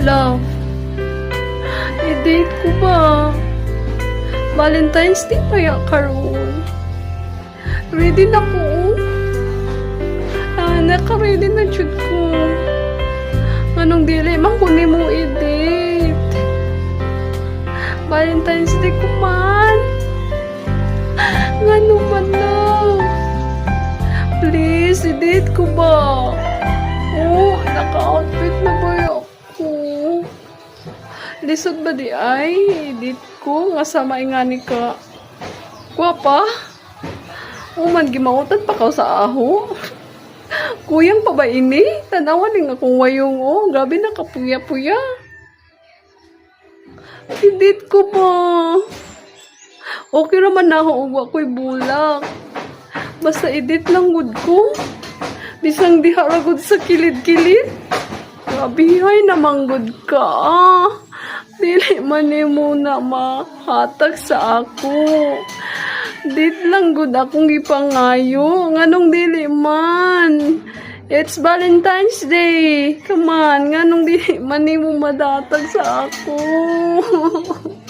Love, i-date ko ba? Valentine's Day pa ya karon. Ready na ko. Ah, naka-ready na jud ko. Anong dili man kunin mo i-date? Valentine's Day ko man. Ngano man love? Please, i-date ko ba? Lisod ba di ay? I-date ko. Nga sa maingani ka. Gwapa? Oh, man, gimautan pa ka sa aho. Kuyang pa ba ini? Tanawan nga akong wayong oh. Grabe na kapuya-puya. I-date ko ba? Okay naman na ako ugwa ko'y bulak. Basta edit lang good ko. Bisang di haragod sa kilid-kilid. Grabihay namang good ka. ah. Dili man ni mo na mahatag sa ako. Dit lang good akong ipangayo. Nganong dili man. It's Valentine's Day. Come on, nganong dili man ni mo madatag sa ako.